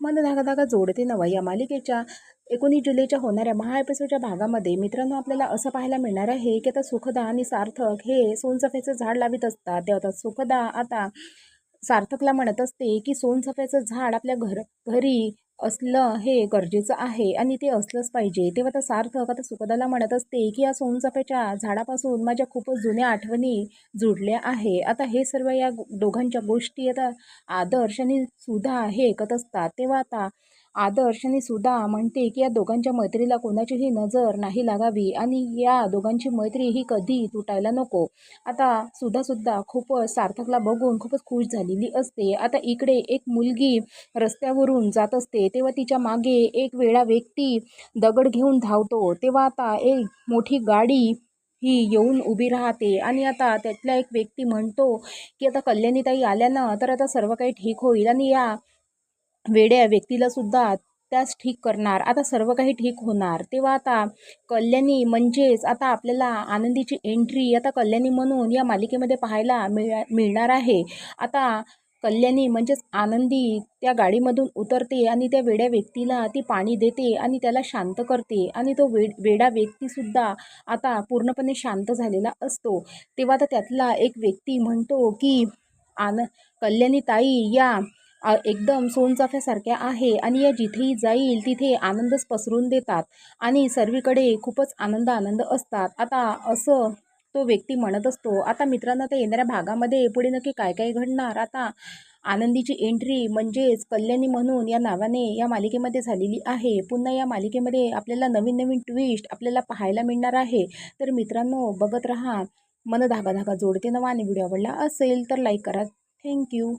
मन धागा धागा जोडते नवा या मालिकेच्या एकोणीस जुलैच्या होणाऱ्या महा एपिसोडच्या भागामध्ये मित्रांनो आपल्याला असं पाहायला मिळणार आहे की आता सुखदा आणि सार्थक हे सोनसफेचं झाड लावित असतात. तेव्हा आता सुखदा आता सार्थकला म्हणत असते की सोनसफ्याचं झाड आपल्या घर घरी असलं हे गरजेचं आहे आणि ते असलंच पाहिजे. तेव्हा आता सार्थक आता सुखदाला म्हणत असते की या सोनचाफ्याच्या झाडापासून माझ्या खूपच जुन्या आठवणी जुडल्या आहे. आता हे सर्व या दोघांच्या गोष्टी आता आदर्श आणि सुधा हे ऐकत असतात. तेव्हा आता आदर्श आणि सुधा म्हणते की या दोघांच्या मैत्रीला कोणाचीही नजर नाही लागावी आणि या दोघांची मैत्री ही कधी तुटायला नको. आता सुद्धा खूपच सार्थकला बघून खूपच खुश झालेली असते. आता इकडे एक मुलगी रस्त्यावरून जात असते. तेव्हा तिच्यामागे एक वेळा व्यक्ती दगड घेऊन धावतो. तेव्हा आता एक मोठी गाडी ही येऊन उभी राहते आणि आता त्यातला एक व्यक्ती म्हणतो की आता कल्याणीताई आल्या ना तर आता सर्व काही ठीक होईल. आणि या वेड्या व्यक्तीला सुद्धा त्याच ठीक करणार. आता सर्व काही ठीक होणार. तेव्हा आता कल्याणी म्हणजेच आता आपल्याला आनंदीची एंट्री आता कल्याणी म्हणून या मालिकेमध्ये पाहायला मिळ मिळणार आहे. आता कल्याणी म्हणजेच आनंदी त्या गाडीमधून उतरते आणि त्या वेड्या व्यक्तीला ती पाणी देते आणि त्याला शांत करते आणि तो वे वेडा व्यक्तीसुद्धा आता पूर्णपणे शांत झालेला असतो. तेव्हा आता त्यातला एक व्यक्ती म्हणतो की आन कल्याणी ताई या एकदम सोनचाफ्यासारख्या आहे आणि या जिथेही जाईल तिथे आनंदच पसरून देतात. आणि सर्वीकडे खूपच आनंद आनंद असतात. आता असं तो व्यक्ती म्हणत असतो आता मित्रांनो तर येणाऱ्या भागामध्ये पुढे नक्की काय काय घडणार? आता आनंदीची एंट्री म्हणजेच कल्याणी म्हणून या नावाने या मालिकेमध्ये झालेली आहे. पुन्हा या मालिकेमध्ये आपल्याला नवीन नवीन ट्विस्ट आपल्याला पाहायला मिळणार आहे. तर मित्रांनो बघत राहा. मन धागा धागा जोडते नवा आणि व्हिडिओ आवडला असेल तर लाईक करा. थँक्यू